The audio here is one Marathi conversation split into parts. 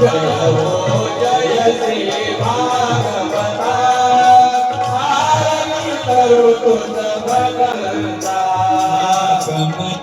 जय हो जय श्री भा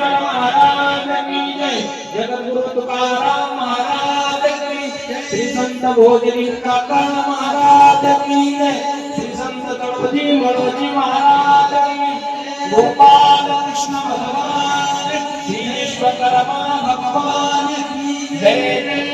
महाराज जगद्गुरु तुकाराम महाराज श्री संत भोजनी काका महाराज की जय श्री संत तळोजी वडोजी महाराज की जय.